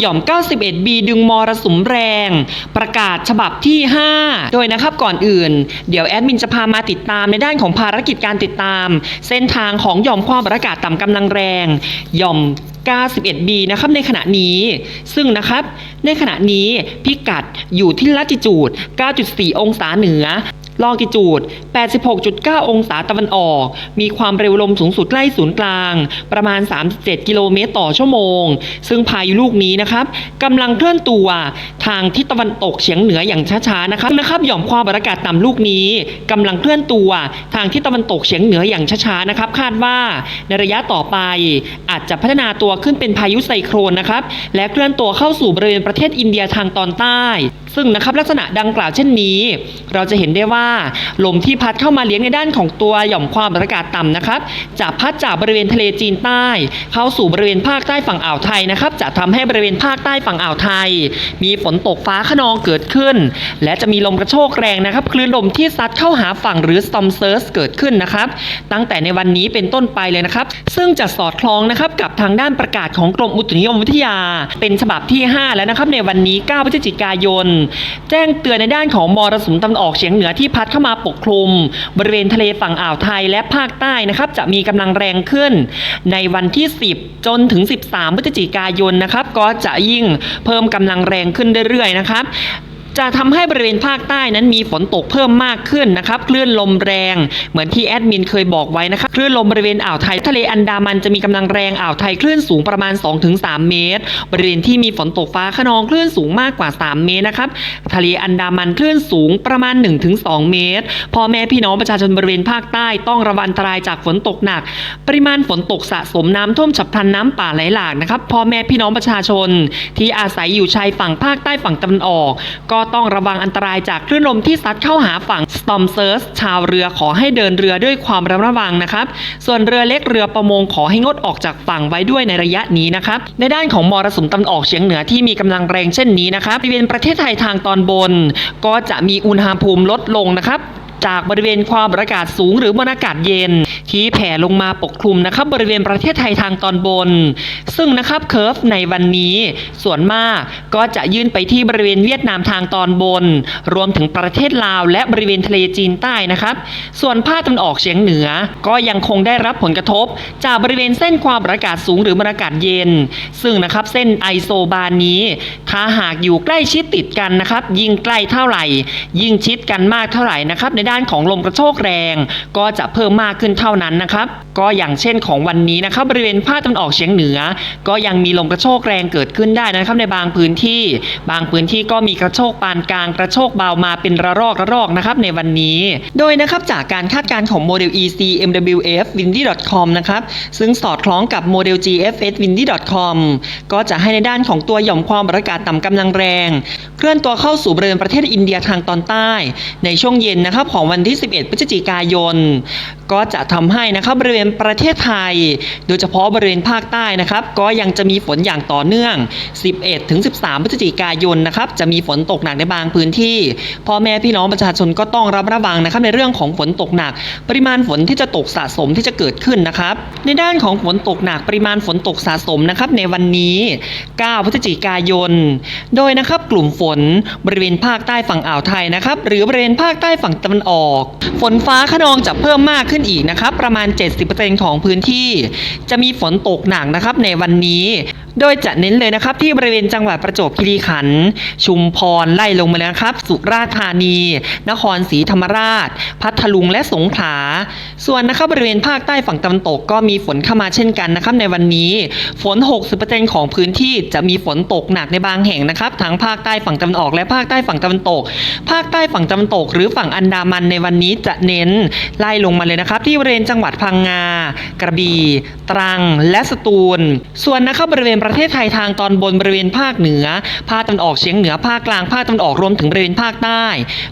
หย่อม 91B ดึงมรสุมแรง ประกาศฉบับที่ 5 โดยนะครับก่อนอื่น เดี๋ยวแอดมินจะพามาติดตามในด้านของภารกิจการติดตาม เส้นทางของหย่อมความกดอากาศต่ำกำลังแรงหย่อม 91B นะครับในขณะนี้ ซึ่งนะครับในขณะนี้พิกัดอยู่ที่ลัติจูด 9.4 องศาเหนือ ลองกิจูด 86.9 องศาตะวันออก มีความเร็วลมสูงสุดใกล้ศูนย์กลาง ประมาณ 37 กิโลเมตรต่อชั่วโมง ซึ่งพายุลูกนี้นะครับกำลังเคลื่อนตัวทางทิศตะวันตกเฉียงเหนืออย่างช้าๆนะครับนะครับหย่อมความกดอากาศต่ำลูกนี้กำลังเคลื่อนตัวทางทิศตะวันตกเฉียงเหนืออย่างช้าๆนะครับ คาดว่าในระยะต่อไปอาจจะพัฒนาตัวขึ้นเป็นพายุไซโครนนะครับและเคลื่อนตัวเข้าสู่บริเวณประเทศอินเดียทางตอนใต้ซึ่งนะครับลักษณะดังกล่าวเช่นนี้ เราจะเห็นได้ว่า ลมที่พัดเข้ามาเลี้ยงในด้านของตัวหย่อมความกดอากาศต่ำนะครับจะพัดจากบริเวณทะเลจีนใต้ เข้าสู่บริเวณภาคใต้ฝั่งอ่าวไทยนะครับจะทำให้บริเวณภาคใต้ฝั่งอ่าวไทย มีฝนตกฟ้าขนองเกิดขึ้น และจะมีลมกระโชกแรงนะครับคลื่นลมที่ซัดเข้าหาฝั่งหรือ storm surge เกิดขึ้นนะครับ ตั้งแต่ในวันนี้เป็นต้นไปเลยนะครับ ซึ่งจะสอดคล้องนะครับกับทางด้านประกาศของกรมอุตุนิยมวิทยา เป็นฉบับที่ 5 แล้วนะครับในวันนี้ 9 พฤศจิกายนแจ้งเตือนในด้านของมรสุมตะวันออกเฉียงเหนือที่พัดเข้ามาปกคลุม บริเวณทะเลฝั่งอ่าวไทยและภาคใต้นะครับจะมีกำลังแรงขึ้น ในวันที่ 10 จนถึง 13พฤศจิกายนนะครับก็จะยิ่งเพิ่มกำลังแรงขึ้นเรื่อยๆนะครับ จะทำให้บริเวณภาคใต้นั้นมีฝนตกเพิ่มมากขึ้นนะครับ คลื่นลมแรง เหมือนที่แอดมินเคยบอกไว้นะครับ คลื่นลมบริเวณอ่าวไทยทะเลอันดามันจะมีกำลังแรงอ่าวไทยคลื่นสูงประมาณ 2-3 เมตร บริเวณที่มีฝนตกฟ้าขนองคลื่นสูงมากกว่า 3 เมตรนะครับ ทะเลอันดามันคลื่นสูงประมาณ 1-2 เมตร พ่อแม่พี่น้องประชาชนบริเวณภาคใต้ต้องระวังอันตรายจากฝนตกหนัก ปริมาณฝนตกสะสมน้ำท่วมฉับพลันน้ำป่าไหลหลากนะครับ พ่อแม่พี่น้องประชาชน ที่อาศัยอยู่ชายฝั่งภาคใต้ฝั่งตะวันออกก็ต้องระวังอันตรายจากคลื่นลมที่ซัดเข้าหาฝั่ง Storm Surge ชาวเรือขอให้เดินเรือด้วยความระมัดระวังนะครับ ส่วนเรือเล็กเรือประมงขอให้งดออกจากฝั่งไว้ด้วยในระยะนี้นะครับ ในด้านของมรสุมตะวันออกเฉียงเหนือที่มีกำลังแรงเช่นนี้นะครับบริเวณประเทศไทยทางตอนบน ก็จะมีอุณหภูมิลดลงนะครับ จากบริเวณความกดอากาศสูงหรือมวลอากาศเย็น ที่แผ่ลงมาปกคลุมนะครับบริเวณประเทศไทยทางตอนบน ซึ่งนะครับเคอร์ฟในวันนี้ส่วนมากก็จะยื่นไปที่บริเวณเวียดนามทางตอนบน รวมถึงประเทศลาวและบริเวณทะเลจีนใต้นะครับ ส่วนภาคตะวันออกเฉียงเหนือ ก็ยังคงได้รับผลกระทบ จากบริเวณเส้นความอากาศสูงหรือมวลอากาศเย็น ซึ่งนะครับเส้นไอโซบานนี้ ถ้าหากอยู่ใกล้ชิดติดกันนะครับ ยิ่งใกล้เท่าไหร่ ยิ่งชิดกันมากเท่าไหร่นะครับในด้านของลมกระโชกแรง ก็จะเพิ่มมากขึ้นเท่านั้นนะครับ ก็อย่างเช่นของวันนี้นะครับบริเวณภาคตะวันออกเฉียงเหนือ ก็ยังมีลมกระโชกแรงเกิดขึ้นได้นะครับในบางพื้นที่ บางพื้นที่ก็มีกระโชกปานกลางกระโชกเบามาเป็นระลอกระลอกนะครับในวันนี้ โดยนะครับจากการคาดการณ์ของโมเดล EC MWF windy.com นะครับซึ่งสอดคล้องกับโมเดล GFS windy.com ก็จะให้ในด้านของตัวหย่อมความกดอากาศต่ำกำลังแรง เคลื่อนตัวเข้าสู่บริเวณประเทศอินเดียทางตอนใต้ ในช่วงเย็นนะครับของวันที่ 11 พฤศจิกายน ก็จะทำให้นะครับบริเวณประเทศไทย โดยเฉพาะบริเวณภาคใต้นะครับ ก็ยังจะมีฝนอย่างต่อเนื่อง 11 ถึง 13 พฤศจิกายนนะครับ จะมีฝนตกหนักในบางพื้นที่ พ่อแม่พี่น้องประชาชนก็ต้องรับระวังนะครับในเรื่องของฝนตกหนัก ปริมาณฝนที่จะตกสะสมที่จะเกิดขึ้นนะครับ ในด้านของฝนตกหนักปริมาณฝนตกสะสมนะครับในวันนี้ 9 พฤศจิกายน โดยนะครับกลุ่มฝนบริเวณภาคใต้ฝั่งอ่าวไทยนะครับ หรือบริเวณภาคใต้ฝั่งตะวันออก ฝนฟ้าขนองจะเพิ่มมากขึ้นอีกนะครับประมาณ 70%ของพื้นที่ จะมีฝนตกหนักนะครับในวันนี้ โดยจะเน้นเลยนะครับที่บริเวณจังหวัดประจวบคีรีขันธ์ชุมพรไล่ลงมาเลยนะครับ สุราษฎร์ธานี นครศรีธรรมราช พัทลุงและสงขลา ส่วนนะครับบริเวณภาคใต้ฝั่งตะวันตกก็มีฝนเข้ามาเช่นกันนะครับในวันนี้ ฝน 60%ของพื้นที่จะมีฝนตกหนักในบางแห่งนะครับทั้งภาคใต้ฝั่งตะวันออกและภาคใต้ฝั่งตะวันตก ภาคใต้ฝั่งตะวันตก หรือฝั่งอันดามันในวันนี้จะเน้นไล่ลงมาเลยนะครับ ที่บริเวณจังหวัดพังงา กระบี่ ตรัง และสตูล ส่วนนะครับบริเวณประเทศไทยทางตอนบนบริเวณภาคเหนือ ภาคตะวันออกเฉียงเหนือภาคกลางภาคตะวันออกรวมถึงบริเวณภาคใต้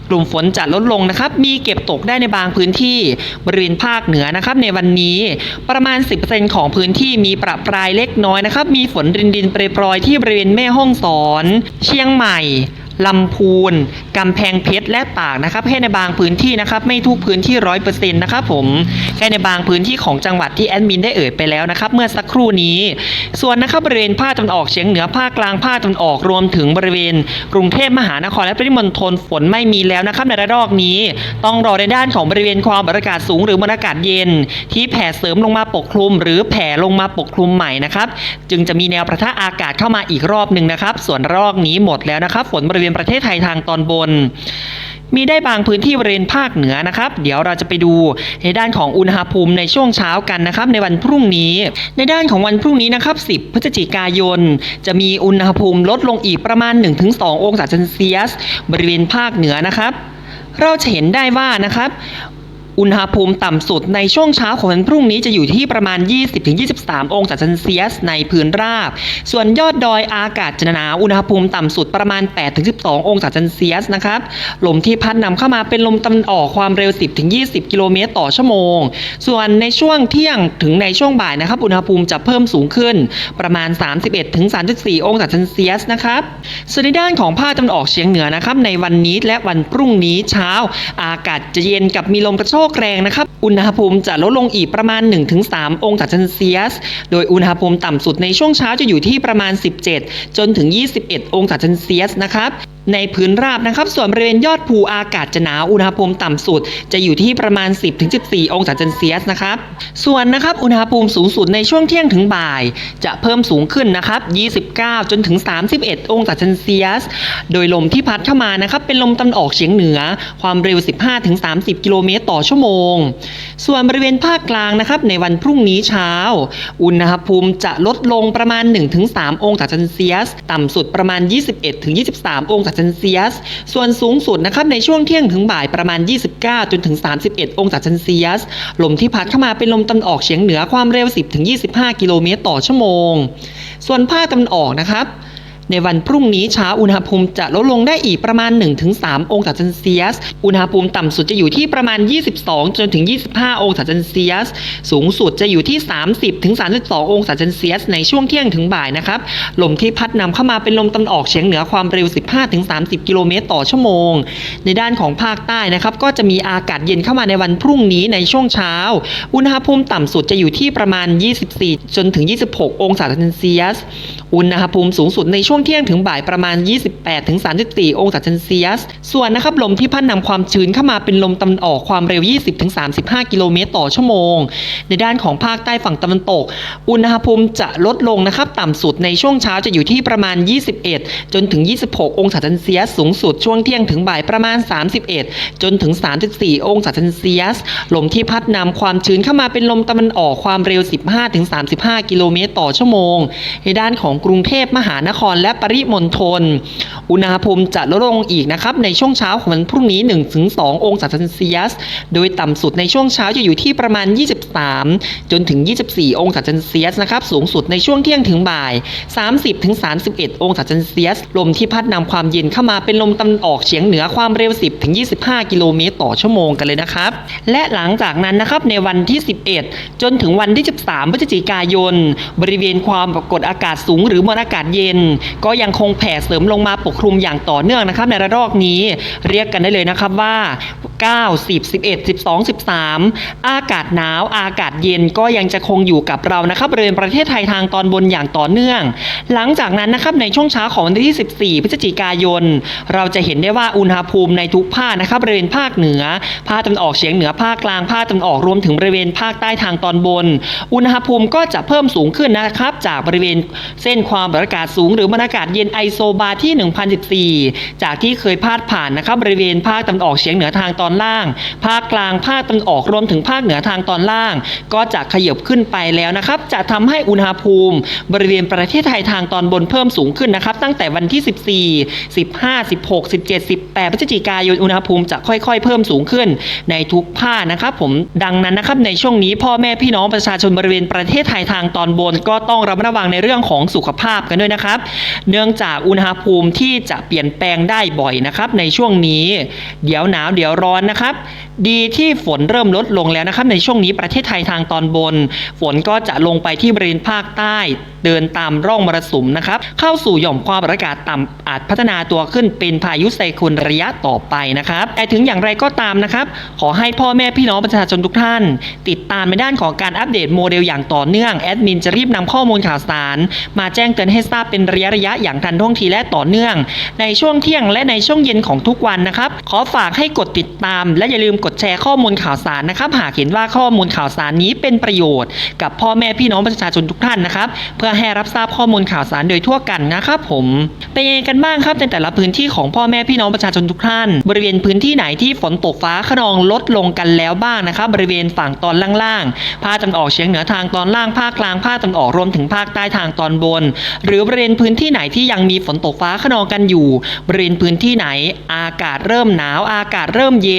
กลุ่มฝนจะลดลงนะครับมีเก็บตกได้ในบางพื้นที่บริเวณภาคเหนือนะครับในวันนี้ประมาณ 10%ของพื้นที่มีประปรายเล็กน้อยนะครับ มีฝนรินดินเปรยๆที่บริเวณแม่ห้องสอน เชียงใหม่ลำพูนกำแพงเพชรและตากนะครับแค่ในบางพื้นที่นะครับไม่ทุกพื้นที่ร้อยเปอร์เซ็นต์นะครับผมแค่ในบางพื้นที่ของจังหวัดที่แอดมินได้เอ่ยไปแล้วนะครับเมื่อสักครู่นี้ ส่วนนะครับบริเวณภาคตะวันออกเฉียงเหนือภาคกลางภาคตะวันออกรวมถึงบริเวณกรุงเทพมหานครและปริมณฑลฝนไม่มีแล้วนะครับในระลอกนี้ ต้องรอในด้านของบริเวณความกดอากาศสูงหรือมวลอากาศเย็น ที่แผ่เสริมลงมาปกคลุม หรือแผ่ลงมาปกคลุมใหม่นะครับจึงจะมีแนวประทะอากาศเข้ามาอีกรอบหนึ่งนะครับส่วนระลอกนี้หมดแล้วนะครับฝนบริเวณประเทศไทยทางตอนบนน มีได้บางพื้นที่บริเวณภาคเหนือนะครับ เดี๋ยวเราจะไปดูในด้านของอุณหภูมิในช่วงเช้ากันนะครับ ในวันพรุ่งนี้ ในด้านของวันพรุ่งนี้นะครับ 10 พฤศจิกายน จะมีอุณหภูมิลดลงอีกประมาณ 1-2 องศาเซลเซียส บริเวณภาคเหนือนะครับ เราจะเห็นได้ว่านะครับ อุณหภูมิต่ำสุดในช่วงเช้าของวันพรุ่งนี้จะอยู่ที่ประมาณ 20-23 องศาเซลเซียสในพื้นราบ ส่วนยอดดอยอากาศจะหนาวอุณหภูมิต่ำสุดประมาณ 8-12 องศาเซลเซียสนะครับ ลมที่พัดนำเข้ามาเป็นลมตะวันออกความเร็ว 10-20 กิโลเมตรต่อชั่วโมง ส่วนในช่วงเที่ยงถึงในช่วงบ่ายนะครับ อุณหภูมิจะเพิ่มสูงขึ้นประมาณ 31-34 องศาเซลเซียสนะครับส่วนในด้านของภาคตะวันออกเฉียงเหนือนะครับในวันนี้และวันพรุ่งนี้เช้า อากาศจะเย็นกับมีลมกระโชกแรงนะครับ อุณหภูมิจะลดลงอีกประมาณ 1-3 องศาเซลเซียส โดยอุณหภูมิต่ำสุดในช่วงเช้าจะอยู่ที่ประมาณ 17 จนถึง 21 องศาเซลเซียสนะครับ ในพื้นราบนะครับ ส่วนบริเวณยอดภูอากาศจะหนาวอุณหภูมิต่ำสุด จะอยู่ที่ประมาณ 10-14 องศาเซลเซียสนะครับ ส่วนนะครับอุณหภูมิสูงสุดในช่วงเที่ยงถึงบ่าย จะเพิ่มสูงขึ้นนะครับ 29 จนถึง 31 องศาเซลเซียส โดยลมที่พัดเข้ามานะครับเป็นลมตะวันออกเฉียงเหนือ ความเร็ว 15-30 กิโลเมตรต่อชั่วโมง ส่วนบริเวณภาคกลางนะครับในวันพรุ่งนี้เช้า อุณหภูมิจะลดลงประมาณ 1-3 องศาเซลเซียส ต่ำสุดประมาณ 21-23 องศาเซนเซียส ส่วนสูงสุดนะครับในช่วงเที่ยงถึงบ่ายประมาณ 29 จนถึง 31 องศาเซลเซียส ลมที่พัดเข้ามาเป็นลมตะวันออกเฉียงเหนือความเร็ว 10-25 กิโลเมตรต่อชั่วโมง ส่วนภาคตะวันออกนะครับ ในวันพรุ่งนี้เช้าอุณหภูมิจะลดลงได้อีกประมาณ 1-3 องศาเซลเซียส อุณหภูมิต่ำสุดจะอยู่ที่ประมาณ 22 จนถึง 25 องศาเซลเซียส สูงสุดจะอยู่ที่ 30ถึง32 องศาเซลเซียส ในช่วงเที่ยงถึงบ่ายนะครับ ลมที่พัดนำเข้ามาเป็นลมตะวันออกเฉียงเหนือความเร็ว 15ถึง30 กิโลเมตรต่อชั่วโมง ในด้านของภาคใต้นะครับ ก็จะมีอากาศเย็นเข้ามาในวันพรุ่งนี้ในช่วงเช้า อุณหภูมิต่ำสุดจะอยู่ที่ประมาณ 24 จนถึง 26 องศาเซลเซียส อุณหภูมิสูงสุดในช่วงเที่ยงถึงบ่ายประมาณ 28 ถึง 34 องศาเซลเซียส ส่วนนะครับลมที่พัดนำความชื้นเข้ามาเป็นลมตะวันออกความเร็ว 20 ถึง 35 กิโลเมตรต่อชั่วโมง ในด้านของภาคใต้ฝั่งตะวันตก อุณหภูมิจะลดลงนะครับต่ำสุดในช่วงเช้าจะอยู่ที่ประมาณ 21 จนถึง 26 องศาเซลเซียส สูงสุดช่วงเที่ยงถึงบ่ายประมาณ 31 จนถึง 34 องศาเซลเซียส ลมที่พัดนำความชื้นเข้ามาเป็นลมตะวันออกความเร็ว 15 ถึง 35 กิโลเมตรต่อชั่วโมง ในด้านของกรุงเทพมหานครและปริมณฑล อุณหภูมิจะลดลงอีกนะครับในช่วงเช้าของวันพรุ่งนี้ 1-2 องศาเซลเซียส โดยต่ำสุดในช่วงเช้าจะอยู่ที่ประมาณ 23 จนถึง 24 องศาเซลเซียสนะครับสูงสุดในช่วงเที่ยงถึงบ่าย 30ถึง31 องศาเซลเซียส ลมที่พัดนำความเย็นเข้ามาเป็นลมตะวันออกเฉียงเหนือความเร็ว 10ถึง25 กิโลเมตรต่อชั่วโมงกันเลยนะครับ และหลังจากนั้นนะครับในวันที่ 11 จนถึงวันที่ 13 พฤศจิกายน บริเวณความกดอากาศสูงหรือมวลอากาศเย็นก็ยังคงแผ่เสริมลงมาปกคลุมอย่างต่อเนื่องนะครับในระลอกนี้ เรียกกันได้เลยนะครับว่า 9 10 11 12 13 อากาศหนาวอากาศเย็นก็ยังจะคงอยู่กับเรานะครับบริเวณประเทศไทยทางตอนบนอย่างต่อเนื่อง หลังจากนั้นนะครับในช่วงเช้าของวันที่ 14 พฤศจิกายน เราจะเห็นได้ว่าอุณหภูมิในทุกภาคนะครับบริเวณภาคเหนือ ภาคตะวันออกเฉียงเหนือภาคกลางภาคตะวันออกรวมถึงบริเวณภาคใต้ทางตอนบน อุณหภูมิก็จะเพิ่มสูงขึ้นนะครับ จากบริเวณเส้นความกดอากาศสูง หรือมวลอากาศเย็นไอโซบาที่ 1014 จากที่เคยพาดผ่านนะครับบริเวณภาคตะวันออกเฉียงเหนือทางตอนอนล่าง ภาคกลาง ภาคตะวันออกรวมถึงภาคเหนือทางตอนล่าง ก็จะขยับขึ้นไปแล้วนะครับ จะทำให้อุณหภูมิ บริเวณประเทศไทยทางตอนบนเพิ่มสูงขึ้นนะครับ ตั้งแต่วันที่ 14 15 16 17 18พฤศจิกายนอุณหภูมิจะค่อย ๆ เพิ่มสูงขึ้น ในทุกภาคนะครับ ผมดังนั้นนะครับในช่วงนี้พ่อแม่พี่น้องประชาชนบริเวณประเทศไทยทางตอนบน ก็ต้องระมัดระวังในเรื่องของสุขภาพกันด้วยนะครับ เนื่องจากอุณหภูมิที่จะเปลี่ยนแปลงได้บ่อยนะครับ ในช่วงนี้ เดี๋ยวหนาวเดี๋ยวร้อนอนนะครับ ดีที่ฝนเริ่มลดลงแล้วนะครับ ในช่วงนี้ประเทศไทยทางตอนบน ฝนก็จะลงไปที่บริเวณภาคใต้ เดินตามร่องมรสุมนะครับ เข้าสู่หย่อมความกดอากาศต่ำอาจพัฒนาตัวขึ้นเป็นพายุไซคลนระยะต่อไปนะครับ แต่ถึงอย่างไรก็ตามนะครับ ขอให้พ่อแม่พี่น้องประชาชนทุกท่าน ติดตามในด้านของการอัปเดตโมเดลอย่างต่อเนื่องแอดมินจะรีบนำข้อมูลข่าวสาร มาแจ้งเตือนให้ทราบเป็นระยะระยะๆอย่างทันท่วงทีและต่อเนื่อง ในช่วงเที่ยงและในช่วงเย็นของทุกวันนะครับ ขอฝากให้กดติดตามและอย่าลืมกดแชร์ข้อมูลข่าวสารนะครับ หากเห็นว่าข้อมูลข่าวสารนี้เป็นประโยชน์ กับพ่อแม่พี่น้องประชาชนทุกท่านนะครับ เพื่อให้รับทราบข้อมูลข่าวสารโดยทั่วกันนะครับผมเป็นยังไงกันบ้างครับในแต่ละพื้นที่ของพ่อแม่พี่น้องประชาชนทุกท่าน บริเวณพื้นที่ไหนที่ฝนตกฟ้าขนองลดลงกันแล้วบ้างนะครับ บริเวณฝั่งตอนล่างๆภาคตะวันออกเฉียงเหนือทางตอนล่างภาคกลางภาคตะวันออกรวมถึงภาคใต้ทางตอนบน หรือบริเวณพื้นที่ไหนที่ยังมีฝนตกฟ้าขนองกันอยู่ บริเวณพื้นที่ไหน อากาศเริ่มหนาวอากาศเริ่มเย็น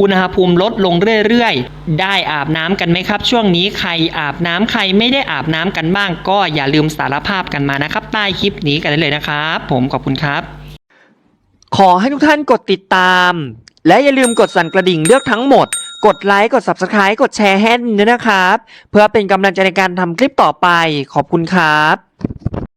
อุณหภูมิลดลงเรื่อยๆ ได้อาบน้ำกันไหมครับ ช่วงนี้ใครอาบน้ำใครไม่ได้อาบน้ำกันบ้าง ก็อย่าลืมสารภาพกันมานะครับ ใต้คลิปนี้กันได้เลยนะครับ ผมขอบคุณครับ ขอให้ทุกท่านกดติดตาม และอย่าลืมกดสั่นกระดิ่งเลือกทั้งหมด กดไลค์กด Subscribe กดแชร์ให้ด้วยนะครับ เพื่อเป็นกำลังใจในการทำคลิปต่อไปขอบคุณครับ